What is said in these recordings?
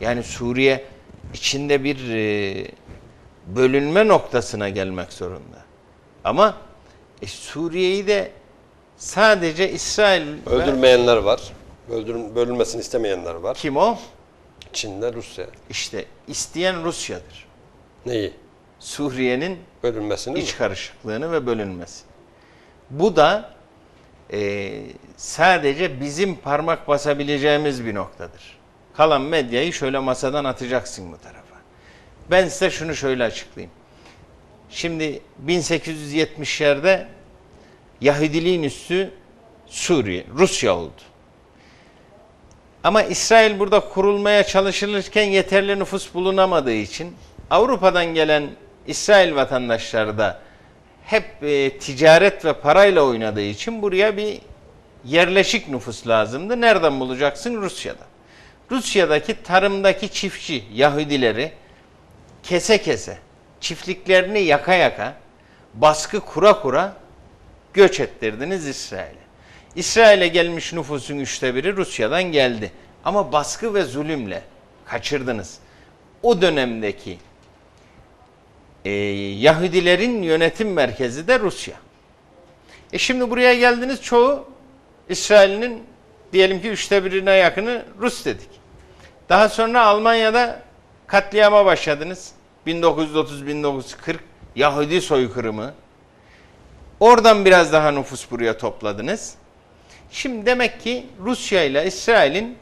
Yani Suriye içinde bir e, bölünme noktasına gelmek zorunda. Ama e, Suriye'yi de sadece İsrail Öldürmeyenler var. Öldürün, bölünmesini istemeyenler var. kim o? Çin'de Rusya. İşte isteyen Rusya'dır. Neyi? Suriye'nin Bölünmesini iç mi? karışıklığını ve bölünmesi. Bu da e, sadece bizim parmak basabileceğimiz bir noktadır. Kalan medyayı şöyle masadan atacaksın bu tarafa. Ben size şunu şöyle açıklayayım. Şimdi 1870'lerde Yahudiliğin üssü Suriye, Rusya oldu. Ama İsrail burada kurulmaya çalışılırken yeterli nüfus bulunamadığı için Avrupa'dan gelen İsrail vatandaşları da hep e, ticaret ve parayla oynadığı için buraya bir yerleşik nüfus lazımdı. Nereden bulacaksın? Rusya'da. Rusya'daki tarımdaki çiftçi Yahudileri kese kese, çiftliklerini yaka yaka, baskı kura kura göç ettirdiniz İsrail'e. İsrail'e gelmiş nüfusun üçte biri Rusya'dan geldi. Ama baskı ve zulümle kaçırdınız. O dönemdeki e, Yahudilerin yönetim merkezi de Rusya. E şimdi buraya geldiniz çoğu İsrail'in diyelim ki üçte birine yakını Rus dedik. Daha sonra Almanya'da katliama başladınız. 1930-1940 Yahudi soykırımı. Oradan biraz daha nüfus buraya topladınız. Şimdi demek ki Rusya ile İsrail'in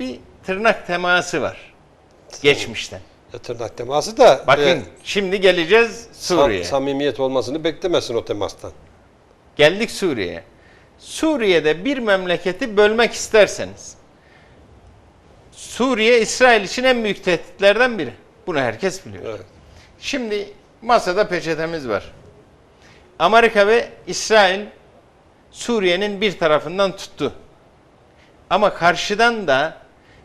bir tırnak teması var. Geçmişten. Ya tırnak teması da Bakın e, şimdi geleceğiz sam- Suriye. samimiyet olmasını beklemesin o temastan. Geldik Suriye'ye. Suriye'de bir memleketi bölmek isterseniz Suriye İsrail için en büyük tehditlerden biri. Bunu herkes biliyor. Evet. Şimdi masada peçetemiz var. Amerika ve İsrail Suriye'nin bir tarafından tuttu. Ama karşıdan da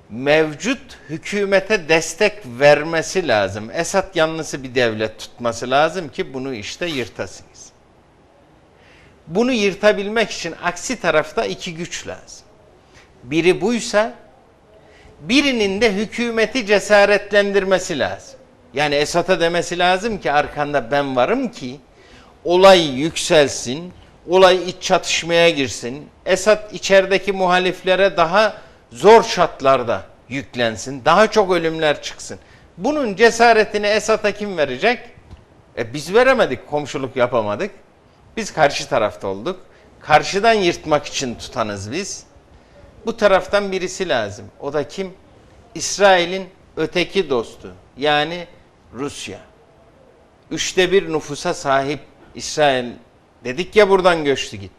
mevcut hükümete destek vermesi lazım. Esad yanlısı bir devlet tutması lazım ki bunu işte yırtasınız. Bunu yırtabilmek için aksi tarafta iki güç lazım. Biri buysa birinin de hükümeti cesaretlendirmesi lazım. Yani Esad'a demesi lazım ki arkanda ben varım ki olay yükselsin, olay iç çatışmaya girsin. Esad içerideki muhaliflere daha zor şartlarda yüklensin, daha çok ölümler çıksın. Bunun cesaretini Esad'a kim verecek? E biz veremedik, komşuluk yapamadık. Biz karşı tarafta olduk. Karşıdan yırtmak için tutanız biz. Bu taraftan birisi lazım. O da kim? İsrail'in öteki dostu. Yani Rusya. Üçte bir nüfusa sahip İsrail dedik ya buradan göçtü gitti.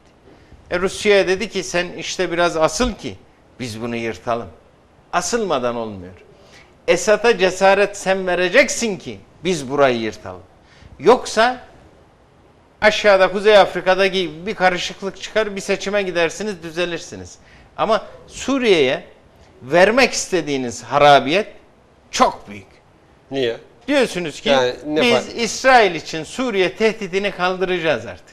E Rusya'ya dedi ki sen işte biraz asıl ki biz bunu yırtalım. Asılmadan olmuyor. Esad'a cesaret sen vereceksin ki biz burayı yırtalım. Yoksa aşağıda Kuzey Afrika'da gibi bir karışıklık çıkar bir seçime gidersiniz düzelirsiniz. Ama Suriye'ye vermek istediğiniz harabiyet çok büyük. Niye? Diyorsunuz ki Yani ne biz fark- İsrail için Suriye tehdidini kaldıracağız artık.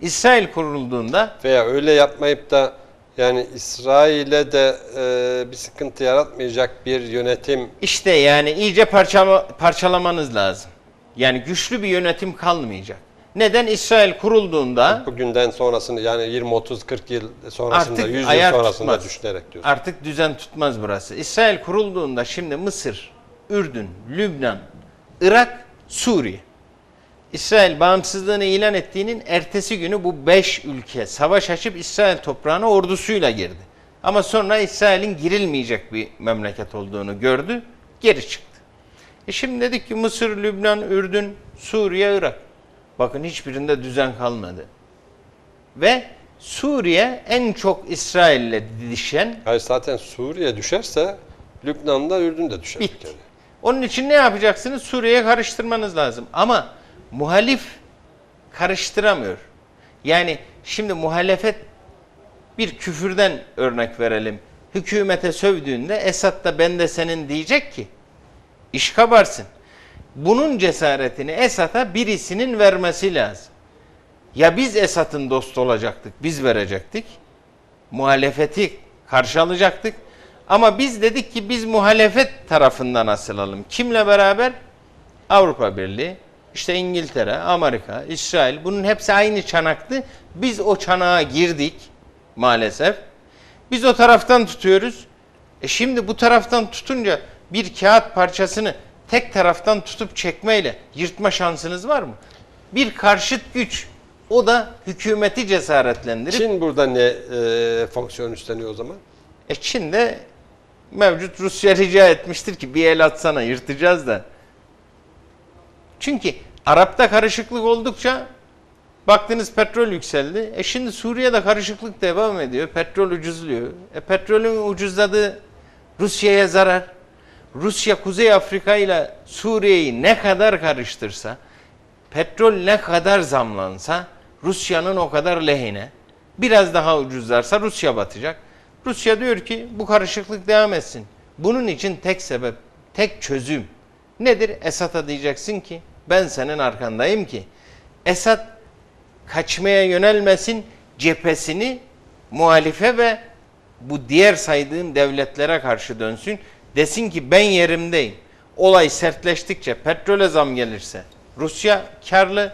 İsrail kurulduğunda Veya öyle yapmayıp da yani İsrail'e de e, bir sıkıntı yaratmayacak bir yönetim işte yani iyice parçala, parçalamanız lazım. Yani güçlü bir yönetim kalmayacak. Neden İsrail kurulduğunda bugünden sonrasını yani 20 30 40 yıl sonrasında Artık 100 yıl sonrasında tutmaz. düşünerek diyorsun. artık düzen tutmaz burası. İsrail kurulduğunda şimdi Mısır, Ürdün, Lübnan, Irak, Suriye. İsrail bağımsızlığını ilan ettiğinin ertesi günü bu beş ülke savaş açıp İsrail toprağına ordusuyla girdi. Ama sonra İsrail'in girilmeyecek bir memleket olduğunu gördü, geri çıktı. E şimdi dedik ki Mısır, Lübnan, Ürdün, Suriye, Irak. Bakın hiçbirinde düzen kalmadı. Ve Suriye en çok İsrail'le didişen Hayır zaten Suriye düşerse Lübnan'da Ürdün de düşer. Bitti. Onun için ne yapacaksınız? Suriye'ye karıştırmanız lazım. Ama muhalif karıştıramıyor. Yani şimdi muhalefet bir küfürden örnek verelim. Hükümete sövdüğünde Esad da ben de senin diyecek ki iş kabarsın. Bunun cesaretini Esad'a birisinin vermesi lazım. Ya biz Esad'ın dostu olacaktık, biz verecektik. Muhalefeti karşı alacaktık. Ama biz dedik ki biz muhalefet tarafından asılalım. Kimle beraber? Avrupa Birliği, işte İngiltere, Amerika, İsrail bunun hepsi aynı çanaktı. Biz o çanağa girdik maalesef. Biz o taraftan tutuyoruz. E şimdi bu taraftan tutunca bir kağıt parçasını tek taraftan tutup çekmeyle yırtma şansınız var mı? Bir karşıt güç. O da hükümeti cesaretlendirip Çin burada ne e, fonksiyon üstleniyor o zaman? e Çin de mevcut Rusya rica etmiştir ki bir el atsana yırtacağız da. Çünkü Arap'ta karışıklık oldukça baktınız petrol yükseldi. E şimdi Suriye'de karışıklık devam ediyor. Petrol ucuzluyor. E petrolün ucuzladığı Rusya'ya zarar. Rusya Kuzey Afrika ile Suriye'yi ne kadar karıştırsa, petrol ne kadar zamlansa Rusya'nın o kadar lehine. Biraz daha ucuzlarsa Rusya batacak. Rusya diyor ki bu karışıklık devam etsin. Bunun için tek sebep, tek çözüm nedir? Esad'a diyeceksin ki ben senin arkandayım ki Esad kaçmaya yönelmesin cephesini muhalife ve bu diğer saydığım devletlere karşı dönsün. Desin ki ben yerimdeyim. Olay sertleştikçe petrole zam gelirse Rusya karlı,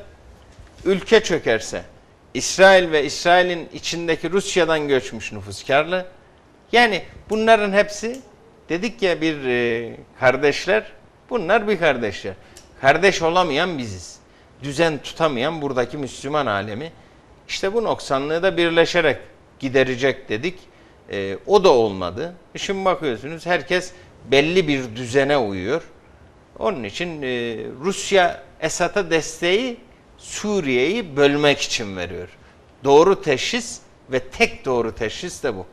ülke çökerse İsrail ve İsrail'in içindeki Rusya'dan göçmüş nüfus karlı. Yani bunların hepsi dedik ya bir e, kardeşler bunlar bir kardeşler. Kardeş olamayan biziz. Düzen tutamayan buradaki Müslüman alemi. İşte bu noksanlığı da birleşerek giderecek dedik. E, o da olmadı. E Şimdi bakıyorsunuz herkes belli bir düzene uyuyor. Onun için e, Rusya Esad'a desteği Suriye'yi bölmek için veriyor. Doğru teşhis ve tek doğru teşhis de bu.